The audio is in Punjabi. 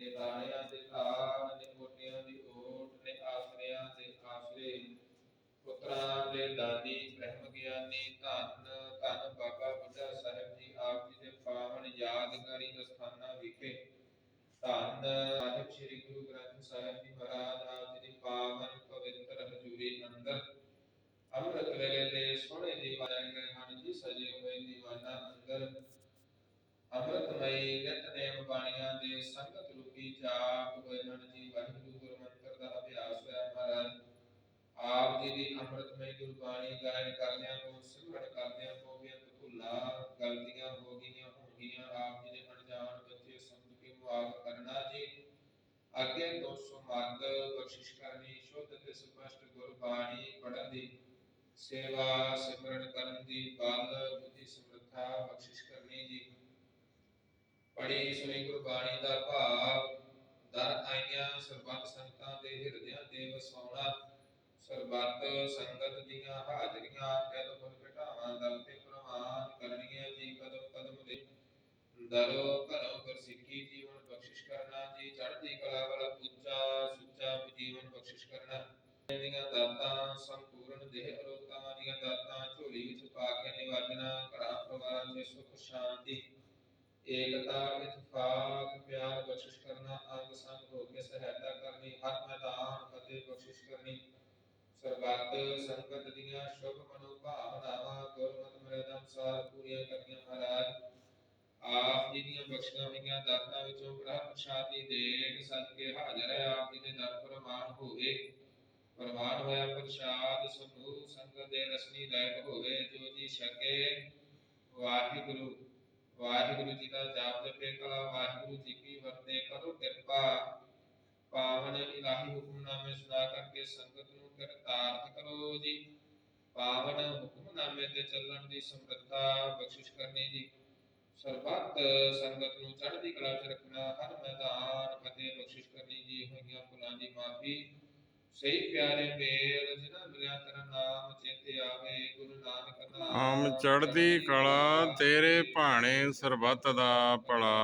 ਨੇ ਦਾਣਿਆਂ ਦੇ ਧਾਰ ਨੇ ਕੋਟਿਆਂ ਦੀ ਓਟ ਨੇ ਆਸਰਿਆਂ ਦੇ ਆਸਰੇ। ਪੁੱਤਰਾਂ ਦੇ ਦਾਦੀ ਬ੍ਰਹਮ ਗਿਆਨੀ ਧੰਨ ਧੰਨ ਬਾਬਾ ਬੁੱਢਾ ਸਾਹਿਬ ਜੀ ਆਪ ਜੀ ਦੇ ਪਾਵਨ ਯਾਦਗਾਰੀ ਅਸਥਾਨਾਂ ਵਿਖੇ ਧੰਨ ਸਾਹਿਬ ਸ੍ਰੀ ਗੁਰੂ ਗ੍ਰੰਥ ਸਾਹਿਬ ਜੀ ਮਹਾਰਾਜ, ਆਪ ਜੀ ਦੀ ਪਾਵਨ ਪਵਿੱਤਰ ਹਜ਼ੂਰੀ ਅੰਦਰ ਅੰਮ੍ਰਿਤ ਵੇਲੇ ਦੇ ਸੋਹਣੇ ਦੀਵਾਨ ਗਏ ਹਨ ਜੀ, ਸਜੇ ਹੋਏ ਦੀਵਾਨਾਂ ਅੰਦਰ ਅੰਮ੍ਰਿਤਮਈ ਨਿਤਨੇਮ ਬਾਣੀਆਂ ਦੇ ਸੰਗਤ ਰੂਪੀ ਜਾਪ ਹੋਏ ਹਨ ਜੀ, ਵਾਹਿਗੁਰੂ ਗੁਰੂ ਦਾ ਅਭਿਆਸ ਹੋਇਆ ਮਹਾਰਾਜ। ਆਪ ਜੀ ਦੀ ਅੰਮ੍ਰਿਤਮਈ ਗੁਰਬਾਣੀ ਗਾਇਨ ਕਰਦਿਆਂ ਨੂੰ ਸਿਮਰਨ ਕਰਦਿਆਂ ਨੂੰ ਬੇਅੰਤ ਭੁੱਲਾ, ਗਲਤੀਆਂ ਹੋ ਗਈਆਂ ਹੋਣਗੀਆਂ ਆਪ ਜੀ ਦੇ ਅਣਜਾਣ ਬੱਚੇ ਸਮਝ ਕੇ ਮੁਆਫ ਕਰਨਾ ਜੀ। ਅੱਗੇ ਤੋਂ ਸੁਮੱਧ ਬਖਸ਼ਿਸ਼ ਕਰਨੀ, ਸ਼ੁੱਧ ਤੇ ਸਪਸ਼ਟ ਗੁਰਬਾਣੀ ਪੜ੍ਹਨ ਦੀ। ਸੇਵਾ ਸਿਮਰਨ ਕਰਨ ਦੀ, ਬਲ, ਬੁੱਧੀ ਸਮਰੱਥਾ ਬਖਸ਼ਿਸ਼ ਪੜੀ ਸੁਣੀ ਗੁਰਬਾਣੀ ਦਾ ਭਾਵ, ਦਰ ਆਈਆਂ ਸਰਬੱਤ ਸੰਗਤਾਂ ਦੇ ਹਿਰਦਿਆਂ ਦੇ ਵਸਾਉਣਾ, ਸਰਬੱਤ ਸੰਗਤ ਦੀਆਂ ਹਾਜ਼ਰੀਆਂ ਕਹਿ ਫੁੱਲ ਘਟਾਵਾਂ ਦਰ ਤੇ ਪ੍ਰਵਾਨ ਕਰਨੀਆਂ ਜੀ, ਕਦਮ ਕਦਮ ਦੇ। ਦਰੋ ਘਰੋਂ ਗੁਰਸਿੱਖੀ ਜੀਵਨ ਬਖਸ਼ਿਸ਼ ਕਰਨਾ ਜੀ, ਚੜ੍ਹਦੀ ਕਲਾ ਵਾਲਾ ਉੱਚਾ ਸੁੱਚਾ ਜੀਵਨ ਬਖਸ਼ਿਸ਼ ਕਰਨਾ। ਦੀਆਂ ਦਾਤਾਂ, ਸੰਪੂਰਨ ਦੇਹ ਅਰੋਗਤਾਂ ਦੀਆਂ ਦਾਤਾਂ ਝੋਲੀ ਵਿੱਚ ਪਾ ਕੇ ਨਿਵਾਜਣਾ ਘਰਾਂ ਪਰਿਵਾਰਾਂ ਦੇ ਸੁਖ ਸ਼ਾਂਤੀ। ਏਕਤਾ ਇਤਫਾਕ ਪਿਆਰ ਬਖਸ਼ਿਸ਼ ਕਰਨਾ, ਅੰਗ ਸੰਗ ਹੋ ਕੇ ਸਹਾਇਤਾ ਕਰਨੀ, ਹਰ ਮੈਦਾਨ ਫਤਿਹ ਬਖਸ਼ਿਸ਼ ਕਰਨੀ। ਸਰਬੱਤ ਸੰਗਤ ਦੀਆਂ ਸ਼ੁਭ ਮਨੋਭਾਵਨਾਵਾਂ, ਗੁਰਮਤਿ ਮਰਿਆਦਾ ਅਨੁਸਾਰ ਪੂਰੀਆਂ ਕਰਨੀਆਂ ਮਹਾਰਾਜ। ਆਪ ਜੀ ਦੀਆਂ ਬਖਸ਼ੀਆਂ ਹੋਈਆਂ, ਦਾਤਾਂ ਵਿੱਚੋਂ ਬ੍ਰਹਮ ਪ੍ਰਸ਼ਾਦੀ ਦੇਗ ਸੱਜ ਹਾਜ਼ਰ ਹੈ। ਆਪ ਜੀ ਦੇ ਦਰ ਪ੍ਰਮਾਣ ਹੋਵੇ। ਪ੍ਰਮਾਣ ਹੋਇਆ ਪ੍ਰਸ਼ਾਦ ਸਮੂਹ ਸੰਗਤ ਦੇ ਰਸਨੀ ਦਾਇਕ ਹੋਵੇ, ਜੋ ਜੀ ਛਕੇ ਵਾਹਿਗੁਰੂ। ਵਾਹਿਗੁਰੂ ਜੀ ਦਾ ਜਾਪ ਜਪੇ ਕਲਾ, ਵਾਹਿਗੁਰੂ ਜੀ ਕੀ ਵਰਤੇ ਕਰੋ ਕਿਰਪਾ। ਪਾਵਨ ਇਲਾਹੀ ਹੁਕਮਨਾਮੇ ਸੁਣਾ ਕਰਕੇ ਸੰਗਤ ਨੂੰ ਕਰਤਾਰਤ ਕਰੋ ਜੀ। ਪਾਵਨ ਹੁਕਮਨਾਮੇ ਤੇ ਚੱਲਣ ਦੀ ਸਮਰੱਥਾ ਬਖਸ਼ਿਸ਼ ਕਰਨੀ ਜੀ। ਸਰਬੱਤ ਸੰਗਤ ਨੂੰ ਚੜ੍ਹਦੀ ਕਲਾ 'ਚ ਰੱਖਣਾ, ਹਰ ਮੈਦਾਨ ਫਤਿਹ ਬਖਸ਼ਿਸ਼ ਕਰਨੀ ਜੀ। ਹੋਈਆਂ ਭੁੱਲਾਂ ਦੀ ਮਾਫੀ ਸਹੀ ਪਿਆਰੇ ਮੇਲ ਜਿਨ੍ਹਾਂ ਮਿਲਿਆ ਤੇਰਾ ਨਾਮ ਚੇਤੇ ਆਵੇ ਗੁਰੂ ਨਾਨਕ ਨਾਮ। ਆਮ ਚੜ੍ਹਦੀ ਕਲਾ ਤੇਰੇ ਭਾਣੇ ਸਰਬੱਤ ਦਾ ਭਲਾ।